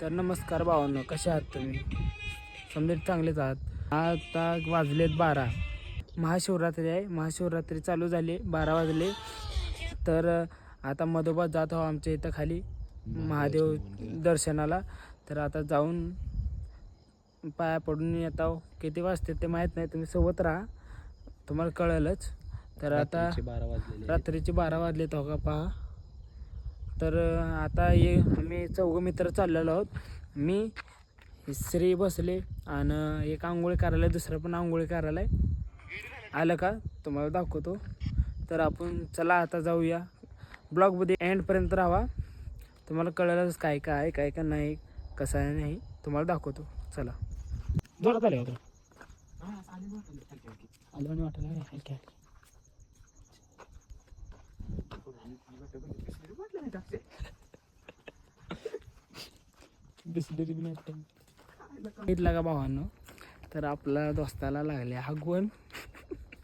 तर नमस्कार भावांनो कसे आहात तुम्ही? समजा चांगलेच आहात. आता वाजलेत बारा. महाशिवरात्री आहे. महाशिवरात्री चालू झाली. बारा वाजले. तर आता मधोबात जात आहो आमच्या इथं खाली. महादेव दर्शनाला. तर आता जाऊन पाया पडून येत आहो किती वाजते ते माहीत नाही. तुम्ही सोबत राहा. तुम्हाला कळेलच. तर आता बारा रात्रीचे बारा वाजले तो का पहा. तर आता हे आम्ही चौघं मित्र चाललेलो आहोत. मी श्री बसले आणि एक आंघोळी करायला दुसरं पण आंघोळी करायला आलं का? तुम्हाला दाखवतो. तर आपण चला आता जाऊया. ब्लॉगमध्ये एंडपर्यंत राहा. तुम्हाला कळलंच काय काय आहे काय काय नाही कसं आहे नाही तुम्हाला दाखवतो. चला. जोरात आले होतं आलं वाटायला लागलं, हलक्या. बिस्लरी बी नाही बघितला का भावांनो? तर आपला दोस्ताला लागले हगवण.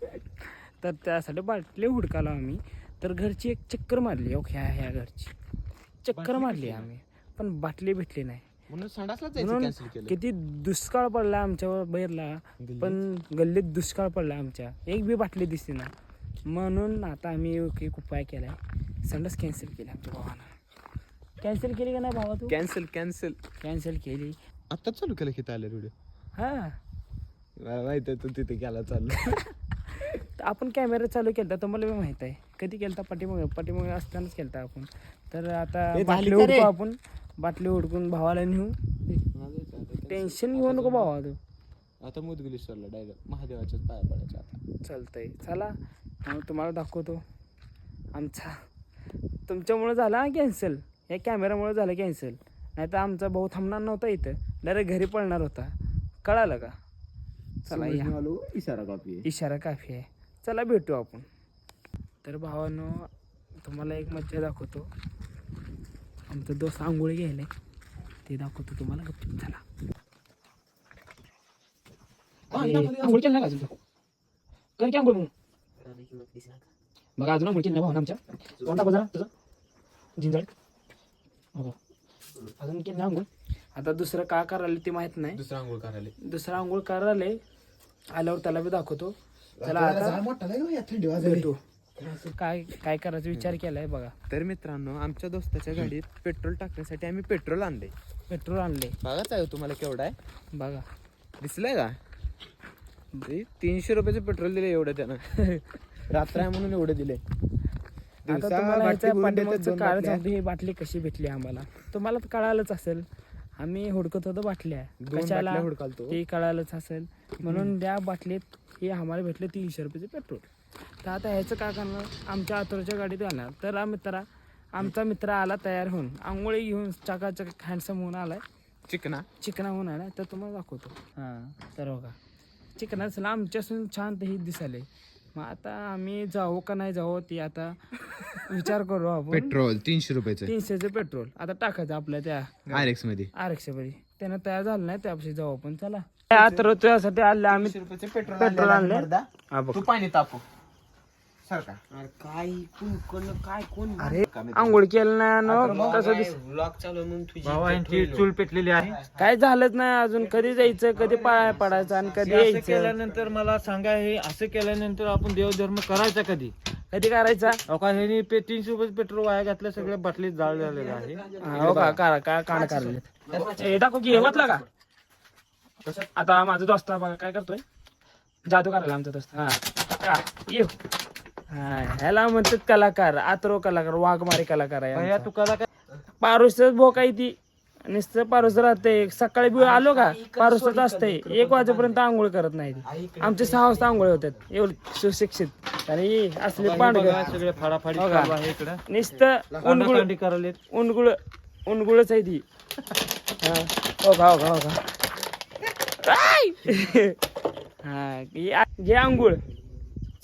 तर त्यासाठी बाटली हुडकालो आम्ही. तर घरची एक चक्कर मारली हो ह्या ह्या घरची. चक्कर मारली आम्ही. पण बाटली भेटली नाही. म्हणून संडासला जायचं म्हणून कॅन्सल केलं. किती दुष्काळ पडला आमच्या बैरला पण गल्लीत दुष्काळ पडला आमच्या. एक बी बाटली दिसते ना. म्हणून आता आम्ही एक उपाय केलाय. संडस कॅन्सल केली आमच्या भावानं. कॅन्सल केली का नाही भावा तू? कॅन्सल कॅन्सल कॅन्सल केली. आता चालू केलं किती आलं व्हिडिओ हा. मला माहीत आहे तू तिथे गेला चालू. तर आपण कॅमेरा चालू केलता तुम्हाला बी माहीत आहे. कधी केलता? पाठीमागे पाठीमागे असतानाच केलता आपण. तर आता हे बाटली का? हुडकू आपण. बाटली हुडकून भावाला नेऊ. टेन्शन घेऊ नको भावा तू. आता मुदगुलीश्वरला डायरेक्ट महादेवाच्याच पाया पडायच्या आता. चालतंय. चला. मग तुम्हाला दाखवतो. आमचा तुमच्यामुळं झाला कॅन्सल या कॅमेरामुळे झालं कॅन्सल नाही तर आमचा भाऊ थांबणार नव्हता इथं. डायरेक्ट घरी पळणार होता. कळालं का? चला या. इशारा कॉपी इशारा काफी आहे. चला भेटू आपण. तर भावानो तुम्हाला एक मज्जा दाखवतो. आमचा दोस्त आंघोळी घ्यायला ते दाखवतो तुम्हाला. गप्प चला. आंघोळ केलं का बघा अजून आंघोळ केली नाही भावना आमच्या. कोणता बघा तुझं? जिंजळ. बघा. अजून केलं नाही आंघोळ आता दुसरं का करायला ते माहीत नाही. दुसरा आंघोळ करायला. दुसरा आंघोळ करायला आल्यावर त्याला बी दाखवतो. चला आता भेटू. काय काय करायचा विचार केलाय बघा. तर मित्रांनो आमच्या दोस्ताच्या गाडीत पेट्रोल टाकण्यासाठी आम्ही पेट्रोल आणले पेट्रोल आणले बघाच आहे हो तुम्हाला केवढा आहे? बघा. दिसलाय का? ते तीनशे रुपयाचं पेट्रोल दिले एवढं त्यानं. रात्र आहे म्हणून एवढे दिले आता दिवसा तुम्हाला बाटली देतात दोन बाटल्या. ही कशी भेटली आम्हाला? तुम्हाला तर कळालंच असेल. आम्ही हुडकत होतो बाटल्या. दोन कशाला? बाटल्या हुडकालतो. ते कळालंच असेल. म्हणून त्या बाटलीत हे आम्हाला भेटले तीनशे रुपयाचे पेट्रोल तर आता ह्याचं काय करणार? आमच्या आतोरच्या गाडीत आणणार तर मित्रा आमचा मित्र आला तयार होऊन. आंघोळी घेऊन चाकाचक हँडसम होऊन आलाय. चिकना. चिकना होऊन आलाय. तर तुम्हाला दाखवतो. हां. तर बघा. चिकना असला आमच्यासून छान ते ही दिसाले मग आता आम्ही जाऊ का नाही जाऊ ती आता विचार करू आपण. पेट्रोल तीनशे रुपयाचं. तीनशेचं पेट्रोल. आता टाकायचं आपल्या त्या आर एक्समध्ये. आरक्षेपरी त्यानं तयार झालं नाही त्यापाशी जाऊ आपण. चला. आता तुझ्यासाठी आणले आम्ही. पेट्रोल पेट्रोल आणले हा बघ. तू पाणी तापू सारखा काय कोण कोण काय कोण अरे आंघोळ केलं नाही ना तसं दिस ब्लॉग चालू म्हणून तुझी भावांची चूल पेटलेली आहे. काय झालंच नाही अजून कधी जायचं कधी पाया पडायचं आणि कधी असं यायचं? केल्यानंतर मला सांगा हे असं केल्यानंतर आपण देवधर्म करायचा कधी? कधी करायचा? अहो का पे तीनशे रुपये पेट्रोल वाया घातलं सगळ्या बाटलीत जाळ झालेलं आहे? हो का का का कांड काढले हे दाखव की हे वाटलं का? आता माझा दोस्त बघा काय करतोय? जादू करायला आमचा दोस्त. हा. हा, ये. हा ह्याला म्हणतात कलाकार आतरो कलाकार वाघमारी कलाकार आहे. तू कला काय पारुसच भोक आहे ती. नुसतं पारुस राहते सकाळी बी आलो का? पारुसच असते एक वाजेपर्यंत आंघोळ करत नाही. आमचे सहा वाजता आंघोळ होतात. एवढे सुशिक्षित. आणि असले पांडग. सगळे फाडाफाडी इकडं. नुसतं उनगुळ उनगुळ उनगुळच आहे ती. हा. का हो का हो का! हा. घे आंघोळ.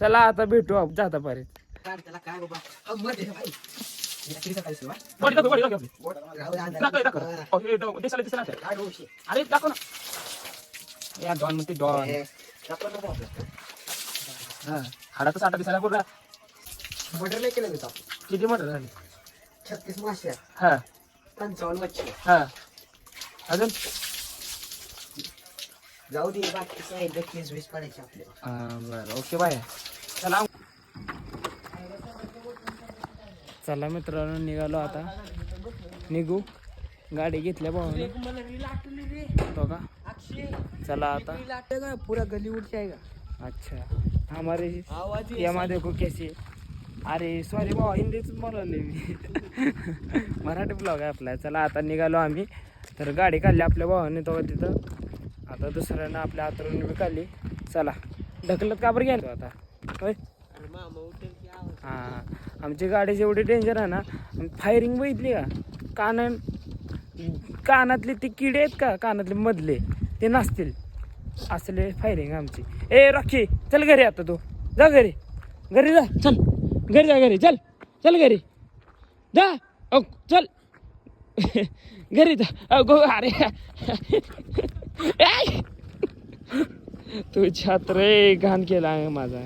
चला आता भेटू आपण जाता पारे? अरे दाखव ना या डॉन म्हणते डॉन हाडाचा साठा दिसायला पूर्ण नाही केलं होतं. किती झाले छत्तीस मासे हा पंचावन्न मच्छी हा अजून जाऊ दे बाकी वीस पडायचे आपल्याला बरं ओके बाय चला. चला मित्रांनो निघालो आता. निघू. गाडी घेतल्या भावाने. तो का? चला आता. पुरा गली आहे का अच्छा हमारे यमा देखो कैसे अरे सॉरी भावा हिंदीच बोलावले मी. मराठी ब्लॉग आहे आपला. चला आता निघालो आम्ही. तर गाडी काढली आपल्या भावाने तो तिथं. आता दुसऱ्यानं आपल्या हातरून बी काढली. चला. ढकलत का बरं गेलो? आता. होय हां आमची गाडी एवढी डेंजर आहे ना फायरिंग बघितली का? कान कानातले ते किडे आहेत का? कानातले मधले ते नसतील असले फायरिंग आमची. ए रॉकी चल घरी आता तू. जा घरी. घरी जा. चल. घरी जा घरी. चल. चल घरी. जा. ओ चल. घरी जा. अगो अरे! तू छात्र घाण केला माझा.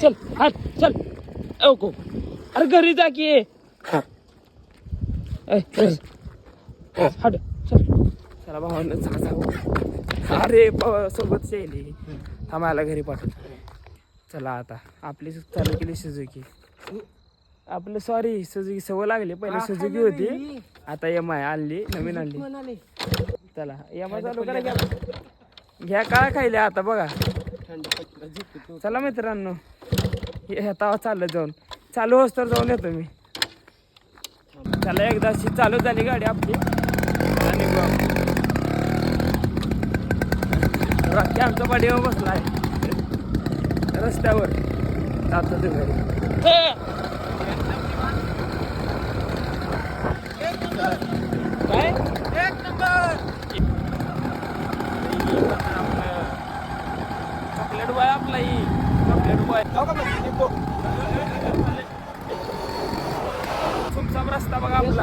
चल हात चल. ओको अरे घरी जा की. हट चल. चला भावानं चला जाऊ अरे सोबत शेली. थांबायला घरी पाठवतो चला आता. आपली चालू केली सुझुकी आपलं सॉरी सुझुकी सवय लागली. पहिले सुझुकी होती. आता एम आय आणली नवीन आणली. चला एम आय चालू करा घ्या घ्या काय खायले आता बघा. चला मित्रांनो आता चाललं जाऊन. चालू होस तर जाऊन येतो मी. चला एकदा अशी चालू झाली गाडी आपली. आणि रात्री आमचा पाठीवर बसलाय रस्त्यावर. जातो ते घरी! काय? एक नंबर. चॉकलेट बॉय आपला ही चॉकलेट बॉय सुमसाम रस्ता बघा आपला.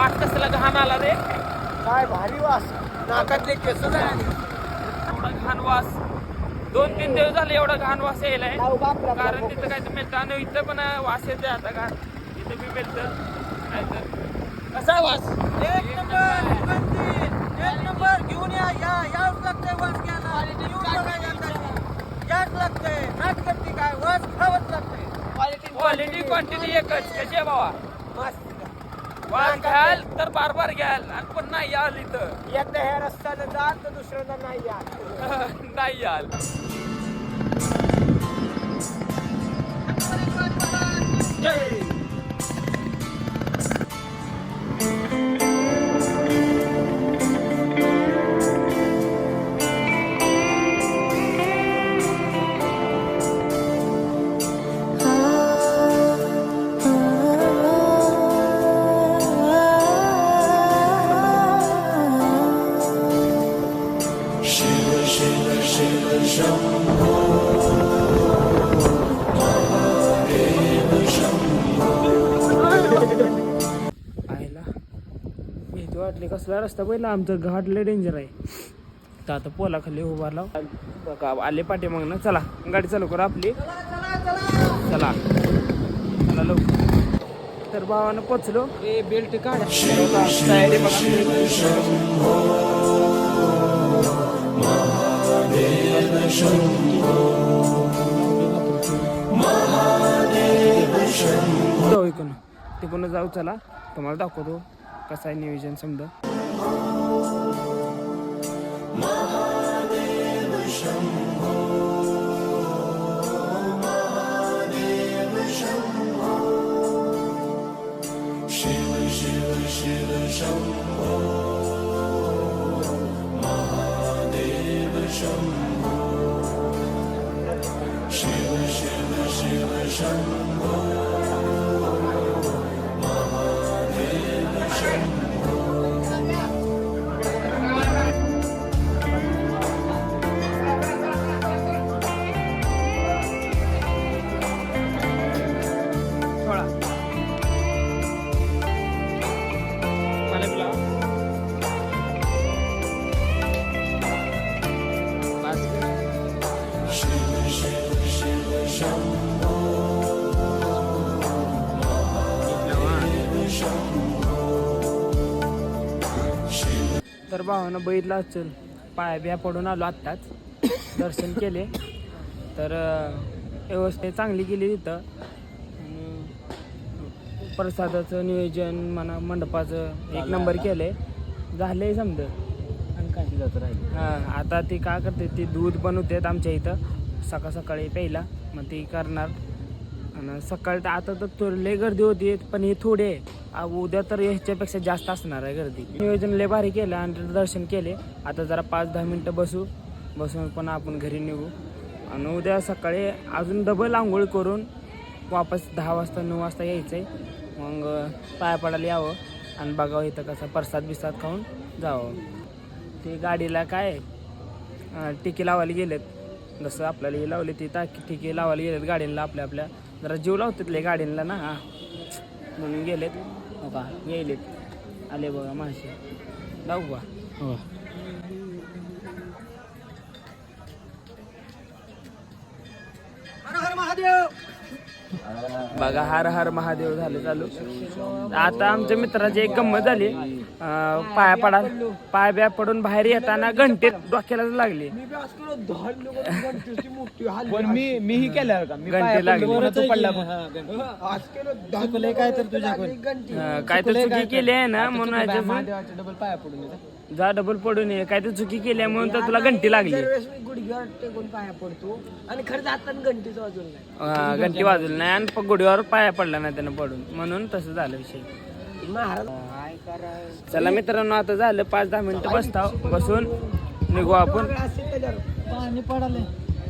आज कसला घाण आला रे. काय भारी वास. नाकातले केस एवढा घाण वास. दोन तीन दिवस झाले एवढा घाण वास यायलाय कारण तिथं काय तर मिळतं. आणि इथं पण वास येते आता घाण. इथं बी मिळतं. काय तर कसा वास? एक नंबर एक नंबर. घेऊन या. या याच लागतंय वास घ्यायला. याच लागतंय. नाट करते काय? वास खावच लागतंय. क्वालिटी क्वांटिटी एकच. कशी आहे बाबा? मस्त वास घ्याल तर बार बार घ्याल. आणि पण नाही याल इथं. एकदा ह्या रस्त्यानं जा तर दुसऱ्यांदा नाही या. नाही याल. आयला वाटली रस्ता पहिला आमचं घाट लय डेंजर आहे. तर आता पोलाखाली उभारला बघा आले पाठी मग ना चला. गाडी चालू करा आपली. चला. चला लवकर. तर भावानं पोचलो. ए बेल्ट काढ. तयारी जाऊ इकडून. तिकडून जाऊ चला. तुम्हाला दाखवतो कसं आहे नियोजन समजा. थोडा भावानं बघितलं असेल. पाया बिया पडून आलो आत्ताच. दर्शन केले. तर व्यवस्था चांगली केली तिथं. आणि प्रसादाचं नियोजन म्हणा मंडपाचं एक नंबर केलंय झालंय समजा. आणि काय हां आता ती काय करते ती दूध बनवतात आमच्या इथं. सकाळ सकाळी प्यायला. मग ती करणार. आणि सकाळी तर आता तर थोडी लय गर्दी होती पण ही थोडी आहे. उद्या तर ह्याच्यापेक्षा जास्त असणार आहे गर्दी. नियोजन लय भारी केलं आणि दर्शन केले. आता जरा पाच दहा मिनटं बसू. बसून पण आपण घरी निघू. आणि उद्या सकाळी अजून डबल आंघोळ करून वापस दहा वाजता नऊ वाजता यायचं आहे मग पाया पडायला यावं. आणि बघावं इथं कसं प्रसाद बिसाद खाऊन जावं. ते गाडीला काय टिके लावायला गेलेत. जसं आपल्याला हे लावले ते टाकी टिके लावायला गेलेत गाडीला आपल्या आपल्या. जरा जीव लावतात लय गाडीला ना. हा म्हणून गेलेत. हो का येईलेत. आले बघा मासे लावू का हो. बघा हर हर महादेव झाले चालू. आता आमच्या मित्राची एक गंमत झाली. पाया पडा पाय ब्या पडून बाहेर येताना घंटेत डोक्यालाच लागली. पण मी मीही केलं का? मी घंटे लागली. काय तर अं, काय तर चुकी केली आहे ना म्हणून जा डबल पडून ये. काय तर चुकी केली आहे म्हणून तर तुला घंटी लागली. दरवेळेस मी गुडघ्यावर टेकून पाया पडतो. आणि खरं जाताना घंटीचं वाजून नाही. घंटी वाजवली नाही आणि प- गुडघ्यावर पाया पडला नाही त्यानं पडून. म्हणून तसं झालं विषय. महाराज काय करायचं चला मित्रांनो आता झालं पाच दहा मिनिटं बसता बसून निघू आपण. पाणी पडाले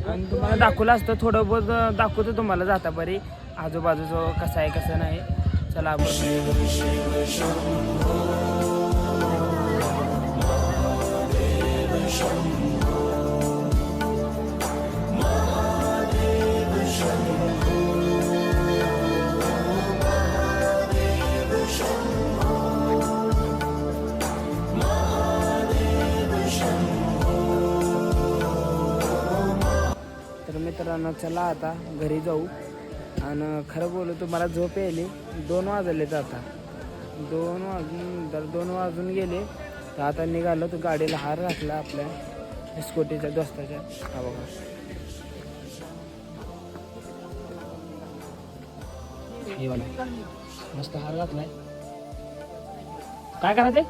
आणि तुम्हाला दाखवलं असतं थोडं बहुत दाखवतो तुम्हाला जाता परी. आजूबाजूचं कसं आहे कसं नाही. चला आपण तर मित्रांनो चला आता घरी जाऊ. आणि खरं बोलू तुम्हाला झोप यायली. दोन वाजले आता. दोन वाजून तर दोन वाजून गेले. तर आता निघालो तर गाडीला हार घातला आपल्या स्कूटीच्या दोस्ताच्या. हा बघा. हे मस्त हार घातलाय. काय करायचंय?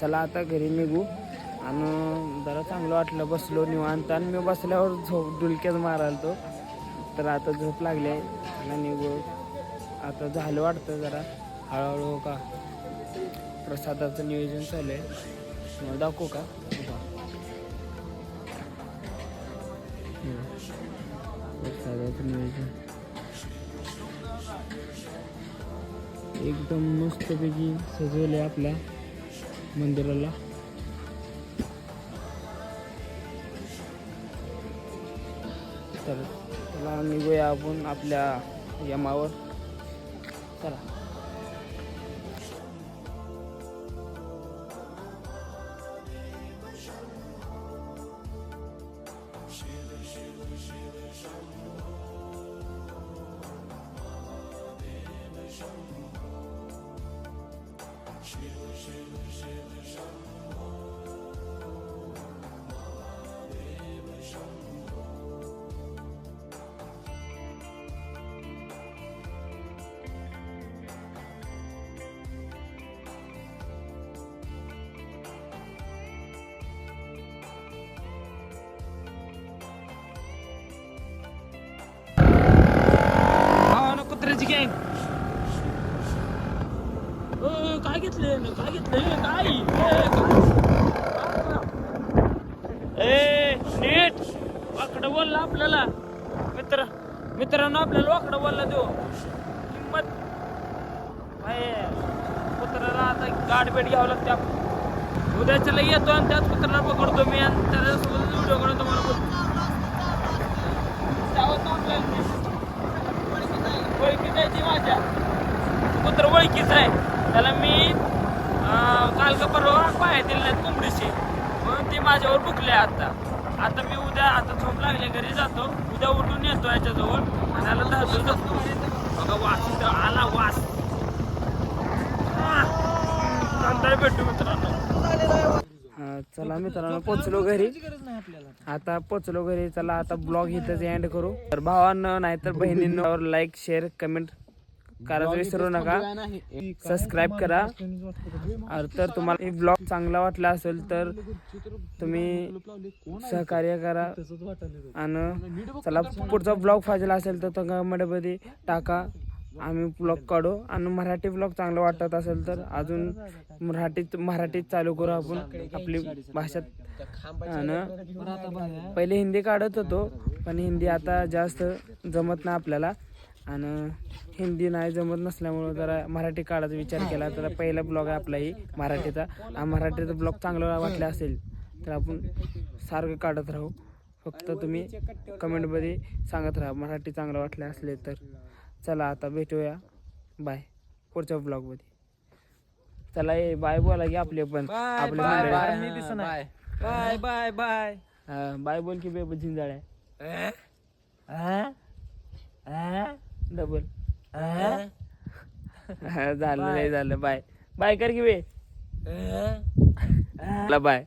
चला आता घरी निघू. आणि जरा चांगलं वाटलं बसलो निवांत. आणि मी बसल्यावर झोप डुलक्याच मारायला तो तर आता झोप लागली आहे. आणि निघू. आता झालं वाटतं जरा. हळूहळू हो का? प्रसादाचं नियोजन चालू आहे तुम्हाला दाखवू का? प्रसादाचं नियोजन. एकदम मस्तपैकी सजवलं आहे आपल्या मंदिराला. तर चला निघूया आपण आपल्या यमावर. चला. घेतले काय घेतले काय ए नीट वाकडं बोलला आपल्याला. मित्र मित्रांनो आपल्याला वाकडं बोलला देऊ किंमत. भाई आता गाठ भेट घ्यावं लागते आपण उद्याच्याला येतो आणि त्याच कुत्राला पकडतो मी आणि त्याच्यासोबत व्हिडिओ करून तुम्हाला बोलतो. त्यावर आपल्याला. ओळखीच आहे ती माझ्या. कुत्र ओळखीच आहे. त्याला मी काल का परवा पाया दिले नाहीत कोंबडीशी म्हणून ती माझ्यावर भुकले आता. आता मी उद्या आता झोप लागले घरी जातो. उद्या उठून येतो याच्याजवळ. आणि याला धरतो जातो बघा वास आला वास. नंतर भेटू मित्रांनो. हा, चला मित्रांनो पोचलो घरी. आता पोचलो घरी. चला आता ब्लॉग इथंच एंड करू. तर भावांना नाहीतर बहिणींवर लाईक शेअर कमेंट करायचं विसरू नका. सबस्क्राईब करा. तर तुम्हाला ब्लॉग चांगला वाटला असेल तर तुम्ही सहकार्य करा. आणि चला पुढचा ब्लॉग पाहिजे असेल तर तो कमेंटमध्ये टाका. आम्ही ब्लॉग काढू. आणि मराठी ब्लॉग चांगला वाटत असेल तर अजून मराठीत मराठीत चालू करू आपण आपली भाषा. आणि पहिले हिंदी काढत होतो पण हिंदी आता जास्त जमत नाही आपल्याला. आणि हिंदी नाही जमत नसल्यामुळं जरा मराठी काढायचा विचार केला तर पहिला ब्लॉग आहे आपला ही मराठीचा. आणि मराठीचा ब्लॉग चांगला वाटला असेल तर आपण सारखं काढत राहू. फक्त तुम्ही कमेंटमध्ये सांगत राहा मराठी चांगलं वाटलं असले तर. चला आता भेटूया. बाय. पुढच्या ब्लॉगमध्ये. चला ए बाय बोला की आपले पण. आपले. Bye bye. बाय. हा, बाय बोल की बेब झिंजाळ्या. डबल. झालं लय झालं बाय. बाय कर की बे. बाय.